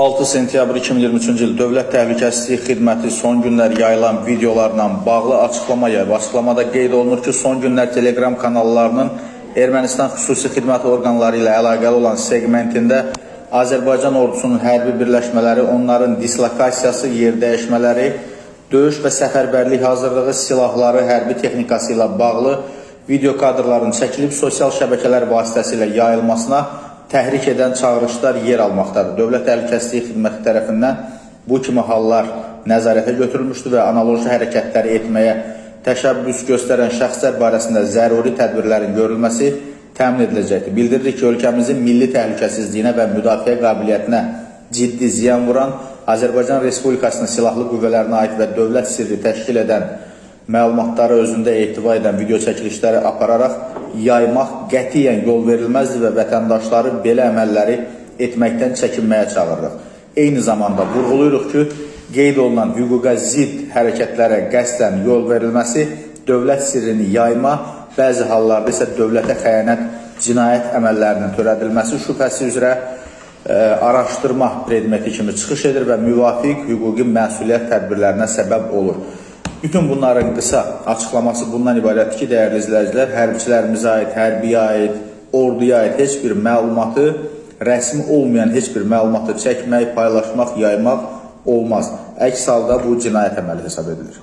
6 sentyabr 2023-cü il Dövlət Təhlükəsizlik Xidməti son günlər yayılan videolarla bağlı açıqlama yayıb. Açıqlamada qeyd olunur ki, son günlər Telegram kanallarının Ermənistan xüsusi xidmət orqanları ilə əlaqəli olan segmentində Azərbaycan ordusunun hərbi birləşmələri, onların dislokasiyası, yer dəyişmələri, döyüş və səfərbərlik hazırlığı, silahları, hərbi texnikası ilə bağlı video kadrların çəkilib sosial şəbəkələr vasitəsilə yayılmasına təhrik edən çağırışlar yer almaqdadır. Dövlət Təhlükəsizlik Xidməti tərəfindən bu kimi hallar nəzarətə götürülmüşdür və analoji hərəkətləri etməyə təşəbbüs göstərən şəxslər barəsində zəruri tədbirlərin görülməsi təmin ediləcəkdir. Bildiririk ki, ölkəmizin milli təhlükəsizliyinə və müdafiə qabiliyyətinə ciddi ziyan vuran Azərbaycan Respublikasının silahlı qüvvələrinə aid və dövlət sirri təşkil edən məlumatları özündə ehtiva edən video çəkilişləri apararaq yaymaq qətiyyən yol verilməzdir və vətəndaşları belə əməlləri etməkdən çəkinməyə çağırırıq. Eyni zamanda vurğulayırıq ki, qeyd olunan hüquqa zidd hərəkətlərə qəsdən yol verilməsi dövlət sirrini yayma, bəzi hallarda isə dövlətə xəyanət cinayət əməllərinin törədilməsi şübhəsi üzrə e, araşdırma predmeti kimi çıxış edir və müvafiq hüquqi məsuliyyət tədbirlərinə səbəb olur. Bütün bunların qısa açıqlaması bundan ibarətdir ki, dəyərli izləyicilər, hərbiçilərimizə aid, hərbiyə aid, orduya aid heç bir məlumatı, rəsmi olmayan heç bir məlumatı çəkmək, paylaşmaq, yaymaq olmaz. Əks halda bu cinayət əməli hesab edilir.